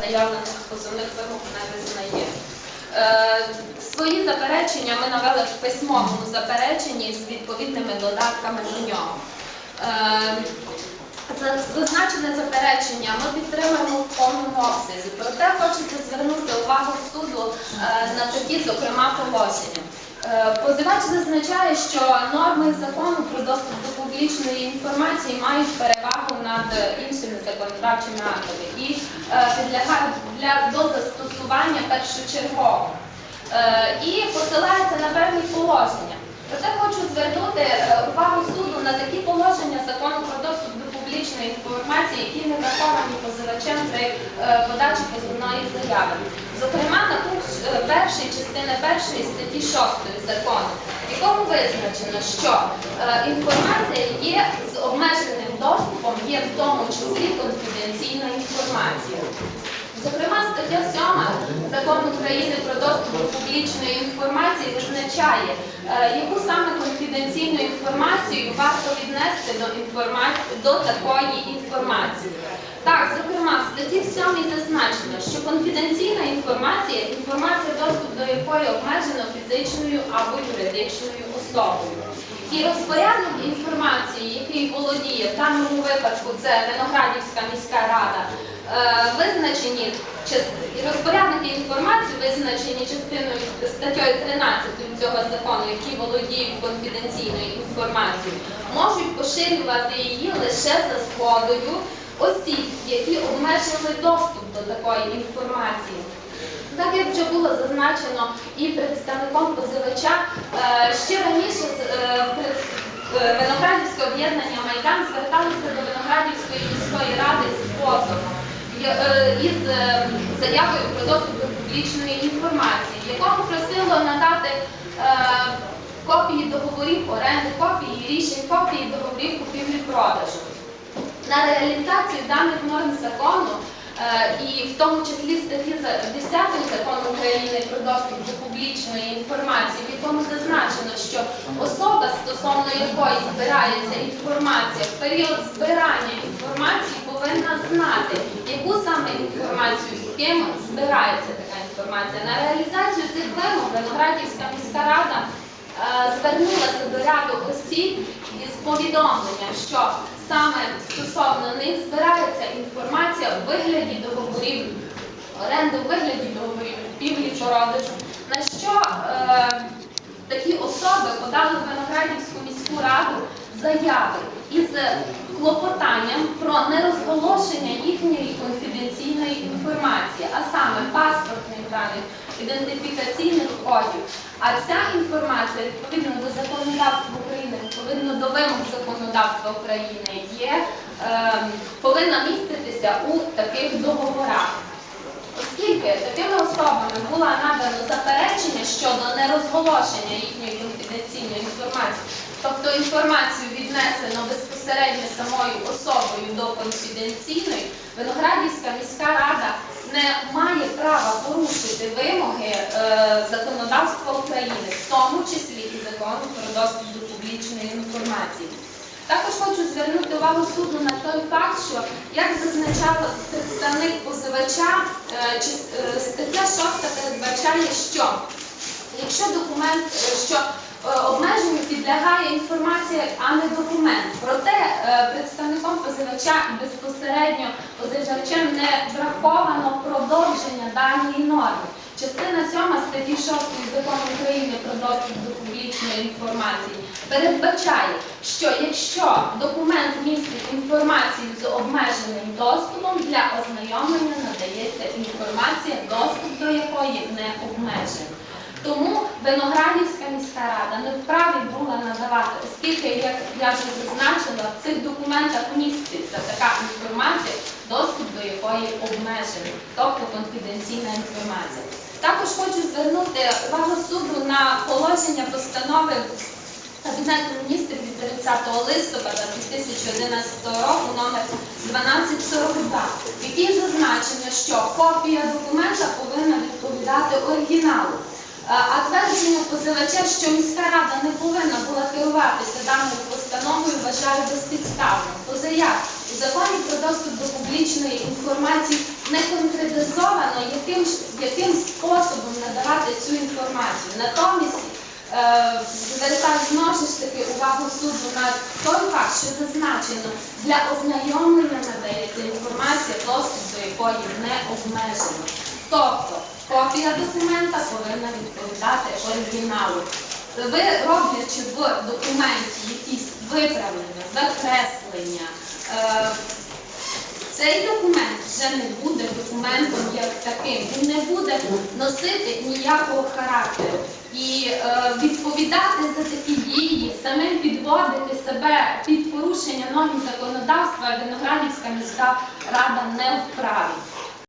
заявлених позовних вимог не визнає. Е, Свої заперечення ми навели в письмовому запереченні з відповідними додатками до нього. Е, Зазначене заперечення ми підтримуємо в повному обсязі. Проте хочеться звернути увагу суду е, на такі, зокрема, положення. Е, Позивач зазначає, що норми закону про доступ до публічної інформації мають перевагу над іншими законодавчими актами і е, підлягають для до застосування першочергово. Е, І посилається на певні положення. Проте хочу звернути увагу суду на такі положення закону про доступ до публічної інформації, які не враховані позивачем при е, подачі позовної заяви. Зокрема, на пункт е, першої частини першої статті 6 закону, в якому визначено, що е, інформація є з обмеженим доступом, є в тому числі конфіденційна інформація. Зокрема, стаття 7 Закону України про доступ до публічної інформації визначає, е, яку саме конфіденційну інформацію варто віднести до, інформа- до такої інформації. Так, зокрема, в статті 7 зазначено, що конфіденційна інформація інформація, доступ до якої обмежено фізичною або юридичною особою. І розпорядник інформації, який володіє в даному випадку, це Виноградівська міська рада, визначені част- розпорядники інформації, визначені частиною статтею 13 цього закону, які володіють конфіденційною інформацією, можуть поширювати її лише за згодою осіб, які обмежили доступ до такої інформації. Так як вже було зазначено і представником позивача, е, ще раніше е, е, Виноградівське об'єднання Майдан зверталося до Виноградівської міської ради з позовом е, із е, заявою про доступ до публічної інформації, в якому просило надати е, копії договорів оренди, копії рішень, копії договорів купівлі-продажу. На реалізацію даних норм закону е, і в тому числі статті за- 10 закону України про доступ до публічної інформації, в якому зазначено, що особа, стосовно якої збирається інформація, в період збирання інформації повинна знати, яку саме інформацію ким збирається така інформація. На реалізацію цих вимог Виноградівська міська рада е, звернулася до ряду осіб із повідомленням, що саме стосовно них збирається інформація у вигляді договорів оренди, у вигляді договорів купівлі продажу. На що е, такі особи подали в Виноградівську міську раду заяви із клопотанням про нерозголошення їхньої конфіденційної інформації, а саме паспортних даних, ідентифікаційних кодів. А ця інформація відповідно до законодавства України, відповідно до вимог законодавства України, є ем, повинна міститися у таких договорах. Оскільки такими особами було надано заперечення щодо нерозголошення їхньої конфіденційної інформації, тобто інформацію віднесено безпосередньо самою особою до конфіденційної, Виноградівська міська рада не має права порушити вимоги е, законодавства України, в тому числі і закону про доступ до публічної інформації. Також хочу звернути увагу суду на той факт, що як зазначав представник позивача, е, е, стаття 6 передбачає, що якщо документ, е, що обмеженню підлягає інформація, а не документ. Проте е, представником позивача безпосередньо позивачем не враховано продовження даної норми. Частина 7 статті 6 закону України про доступ до публічної інформації передбачає, що якщо документ містить інформацію з обмеженим доступом, для ознайомлення надається інформація, доступ до якої не обмежений. Виноградівська міська рада не вправі була надавати, оскільки, як я вже зазначила, в цих документах міститься така інформація, доступ до якої обмежений, тобто конфіденційна інформація. Також хочу звернути увагу суду на положення постанови Кабінету міністрів від 30 листопада 2011 року номер 1242, в якій зазначено, що копія документа повинна відповідати оригіналу. Е, А твердження позивача, що міська рада не повинна була керуватися даною постановою, вважаю безпідставним. Позаяк у законі про доступ до публічної інформації не конкретизовано, яким, яким способом надавати цю інформацію. Натомість е, звертаю знову ж таки увагу суду на той факт, що зазначено для ознайомлення надається інформація, доступ до якої не обмежено. Тобто копія документа повинна відповідати оригіналу. Ви роблячи в документі якісь виправлення, закреслення. е, цей документ вже не буде документом як таким. Він не буде носити ніякого характеру. І е, відповідати за такі дії, самим підводити себе під порушення норм законодавства Виноградівська міська рада не вправі.